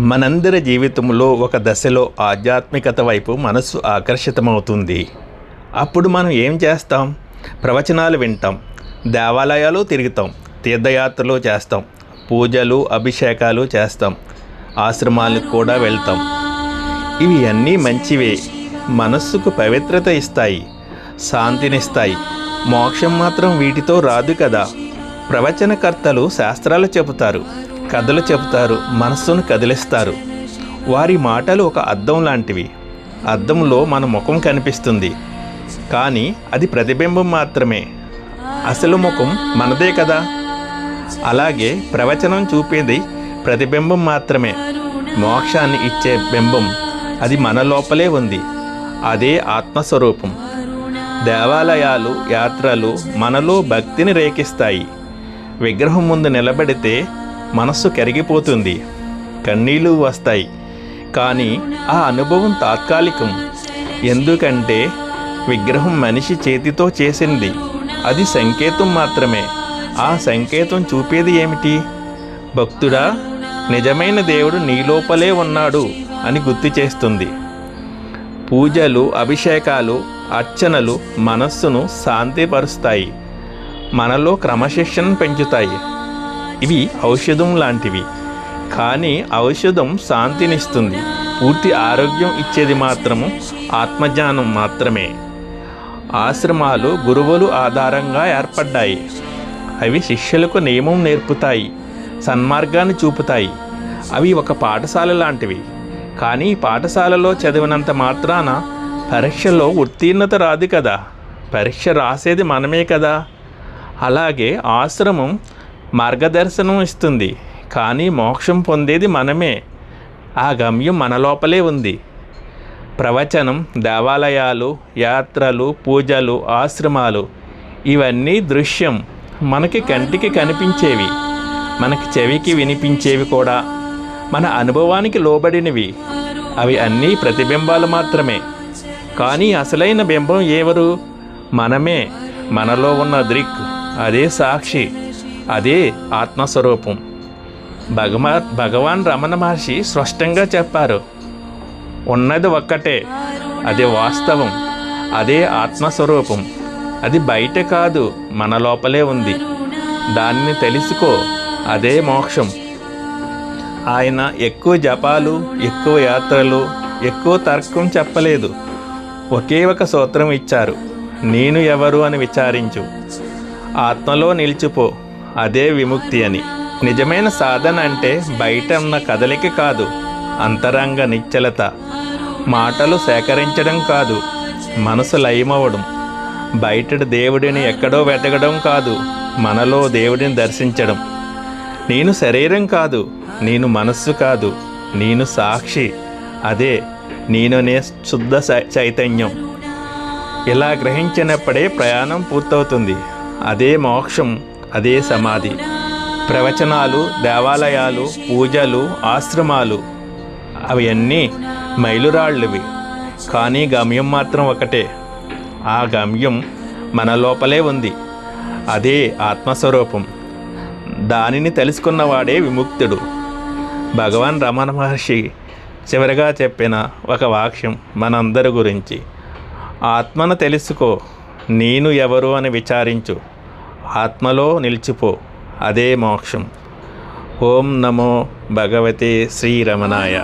మనందరి జీవితంలో ఒక దశలో ఆధ్యాత్మికత వైపు మనస్సు ఆకర్షితమవుతుంది. అప్పుడు మనం ఏం చేస్తాం? ప్రవచనాలు వింటాం. దేవాలయాలు తిరుగుతాం. తీర్థయాత్రలు చేస్తాం. పూజలు అభిషేకాలు చేస్తాం. ఆశ్రమాలకు కూడా వెళ్తాం. ఇవి అన్నీ మంచివే. మనస్సుకు పవిత్రత ఇస్తాయి. శాంతినిస్తాయి. మోక్షం మాత్రం వీటితో రాదు కదా. ప్రవచనకర్తలు శాస్త్రాలు చెబుతారు. కథలు చెబుతారు మనస్సును కదిలిస్తారు. వారి మాటలు ఒక అద్దం లాంటివి. అద్దంలో మన ముఖం కనిపిస్తుంది. కానీ అది ప్రతిబింబం మాత్రమే. అసలు ముఖం మనదే కదా? అలాగే ప్రవచనం చూపేది ప్రతిబింబం మాత్రమే. మోక్షాన్ని ఇచ్చే బింబం అది మన లోపలే ఉంది. అదే ఆత్మస్వరూపం. దేవాలయాలు యాత్రలు మనలో భక్తిని రేకిస్తాయి. విగ్రహం ముందు నిలబడితే మనస్సు కరిగిపోతుంది. కన్నీళ్ళు వస్తాయి. కానీ ఆ అనుభవం తాత్కాలికం. ఎందుకంటే విగ్రహం మనిషి చేతితో చేసింది. అది సంకేతం మాత్రమే. ఆ సంకేతం చూపేది ఏమిటి? భక్తుడా నిజమైన దేవుడు నీలోపలే ఉన్నాడు అని గుర్తు చేస్తుంది. పూజలు అభిషేకాలు అర్చనలు మనస్సును శాంతిపరుస్తాయి. మనలో క్రమశిక్షణ పెంచుతాయి. ఇవి ఔషధం లాంటివి. కానీ ఔషధం శాంతినిస్తుంది. పూర్తి ఆరోగ్యం ఇచ్చేది మాత్రము ఆత్మజ్ఞానం మాత్రమే. ఆశ్రమాలు గురువులు ఆధారంగా ఏర్పడ్డాయి. అవి శిష్యులకు నియమం నేర్పుతాయి. సన్మార్గాన్ని చూపుతాయి. అవి ఒక పాఠశాల లాంటివి. కానీ పాఠశాలలో చదివినంత మాత్రాన పరీక్షలో ఉత్తీర్ణత రాదు కదా. పరీక్ష రాసేది మనమే కదా. అలాగే ఆశ్రమం మార్గదర్శనం ఇస్తుంది. కానీ మోక్షం పొందేది మనమే. ఆ గమ్యం మన లోపలే ఉంది. ప్రవచనం దేవాలయాలు యాత్రలు పూజలు ఆశ్రమాలు ఇవన్నీ దృశ్యం. మనకి కంటికి కనిపించేవి. మనకి చెవికి వినిపించేవి కూడా. మన అనుభవానికి లోబడినవి. అవి అన్నీ ప్రతిబింబాలు మాత్రమే. కానీ అసలైన బింబం ఎవరు? మనమే. మనలో ఉన్న దృక్ అదే సాక్షి. అదే ఆత్మస్వరూపం. భగవా భగవాన్ రమణ మహర్షి స్పష్టంగా చెప్పారు. ఉన్నది ఒక్కటే అది వాస్తవం అదే ఆత్మస్వరూపం. అది బయట కాదు మన లోపలే ఉంది. దాన్ని తెలుసుకో అదే మోక్షం. ఆయన ఎక్కువ జపాలు ఎక్కువ యాత్రలు ఎక్కువ తర్కం చెప్పలేదు. ఒకే ఒక సూత్రం ఇచ్చారు నేను ఎవరు అని విచారించు. ఆత్మలో నిలిచిపో. అదే విముక్తి అని. నిజమైన సాధన అంటే బయట ఉన్న కదలిక కాదు అంతరంగ నిశ్చలత. మాటలు సేకరించడం కాదు మనసు లయమవడం. బయట దేవుడిని ఎక్కడో వెతకడం కాదు మనలో దేవుడిని దర్శించడం. నేను శరీరం కాదు నేను మనస్సు కాదు నేను సాక్షి. అదే నేనునే శుద్ధ చైతన్యం. ఇలా గ్రహించినప్పుడే ప్రయాణం పూర్తవుతుంది. అదే మోక్షం. అదే సమాధి. ప్రవచనాలు దేవాలయాలు పూజలు ఆశ్రమాలు అవన్నీ మైలురాళ్ళవి. కానీ గమ్యం మాత్రం ఒకటే. ఆ గమ్యం మన లోపలే ఉంది. అదే ఆత్మస్వరూపం. దానిని తెలుసుకున్నవాడే విముక్తుడు. భగవాన్ రమణ మహర్షి చివరిగా చెప్పిన ఒక వాక్యం మనందరి గురించి. ఆత్మను తెలుసుకో నేను ఎవరు అని విచారించు. ఆత్మలో నిలిచిపో అదే మోక్షం. ఓం నమో భగవతే శ్రీరమణాయ.